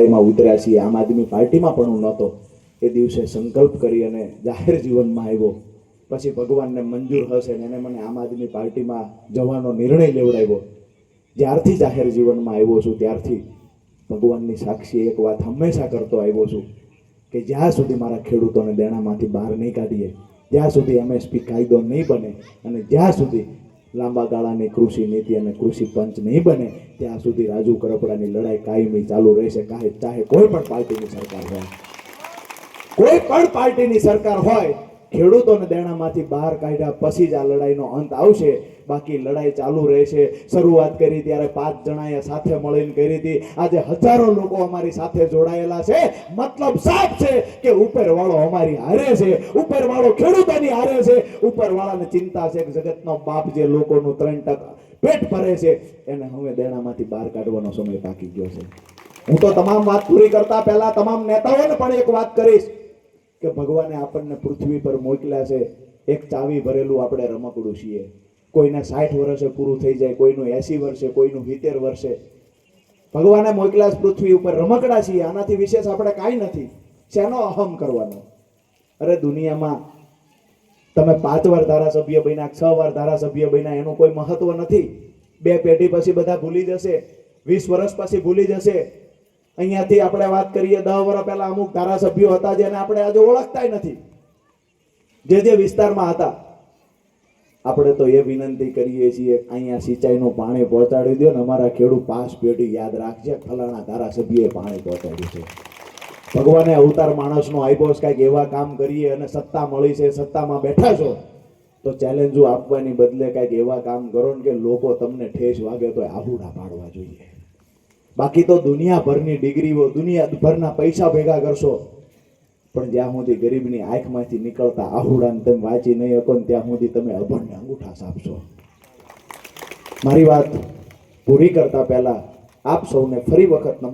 એમાં ઉતર્યા છીએ, આમ આદમી પાર્ટીમાં પણ હું નહોતો. એ દિવસે સંકલ્પ કરી અને જાહેર જીવનમાં આવ્યો. પછી ભગવાનને મંજૂર હશે ને એને મને આમ આદમી પાર્ટીમાં જવાનો નિર્ણય લેવડાવ્યો. જ્યારથી જાહેર જીવનમાં આવ્યો છું, ત્યારથી ભગવાનની સાક્ષી એક વાત હંમેશા કરતો આવ્યો છું કે જ્યાં સુધી મારા ખેડૂતોને દેણામાંથી બહાર નહીં કાઢીએ, જ્યાં સુધી એમએસપી કાયદો નહીં બને અને જ્યાં સુધી લાંબા ગાળાની કૃષિ નીતિ અને કૃષિ પંચ નહીં બને, ત્યાં સુધી રાજુ કરપડાની લડાઈ કાયમી ચાલુ રહેશે. કાંઈ ચાહે કોઈ પણ પાર્ટીની સરકાર હોય. કોઈ પણ પાર્ટીની સરકાર હોય ખેડૂતોને દેણામાંથી બહાર કાઢ્યા પછી જ આ લડાઈનો અંત આવશે. બાકી લડાઈ ચાલુ રહેશે. શરૂઆત કરી ત્યારે પાંચ જણાએ સાથે મળીને કરી હતી. આજે હજારો લોકો અમારી સાથે જોડાયેલા છે. મતલબ સાફ છે કે ઉપરવાળો અમારી હારે છે. ઉપરવાળો ખેડૂતોની હારે છે. ઉપરવાળાને ચિંતા છે કે જગતનો બાપ જે લોકોનું ત્રણ ટકા પેટ ભરે છે, એને હવે દેણામાંથી બહાર કાઢવાનો સમય પાકી ગયો છે. હું તો તમામ વાત પૂરી કરતા પહેલા તમામ નેતાઓને પણ એક વાત કરીશ. કે ભગવાને આપણને પૃથ્વી પર મોકલ્યા છે, એક ચાવી ભરેલું આપણે રમકડું છીએ. કોઈને સાઠ વર્ષે પૂરું થઈ જાય, કોઈનું એસી વર્ષે, કોઈનું સિત્તેર વર્ષે. ભગવાને મોકલ્યા પૃથ્વી ઉપર, રમકડા છીએ, આનાથી વિશેષ આપણે કાંઈ નથી. શેનો અહમ કરવાનો? અરે દુનિયામાં તમે પાંચ વાર ધારાસભ્ય બન્યા, છ વાર ધારાસભ્ય બન્યા, એનું કોઈ મહત્વ નથી. બે પેઢી પછી બધા ભૂલી જશે, વીસ વર્ષ પછી ભૂલી જશે. અહીંયાથી આપણે વાત કરીએ દસ વર્ષ પહેલા અમુક ધારાસભ્યો હતા જેને આપણે આજે ઓળખતાય નથી. જે જે વિસ્તારમાં હતા. આપણે તો એ વિનંતી કરીએ છીએ, અહીંયા સિંચાઈનું પાણી પહોંચાડી દો ને અમારા ખેડૂત પાસ પેઢી યાદ રાખજે, ફલાણા ધારાસભ્યએ પાણી પહોંચાડ્યું છે. ભગવાને અવતાર માણસનો આઈબોસ કાંઈક એવા કામ કરીએ અને સત્તા મળી છે, સત્તામાં બેઠા છો, તો ચેલેન્જો આપવાની બદલે કાંઈક એવા કામ કરો ને કે લોકો તમને ઠેસ વાગે તો આહુડા પાડવા જોઈએ. બાકી તો દુનિયાભરની ડિગ્રીઓ દુનિયાભરના પૈસા ભેગા કરશો. પણ જ્યાં સુધી ગરીબની આંખમાંથી નીકળતા આહુડાને તમે વાંચી નહીં શકો ને ત્યાં સુધી તમે અભણને અંગૂઠા સાપશો. મારી વાત પૂરી કરતા પહેલા આપ સૌને ફરી વખત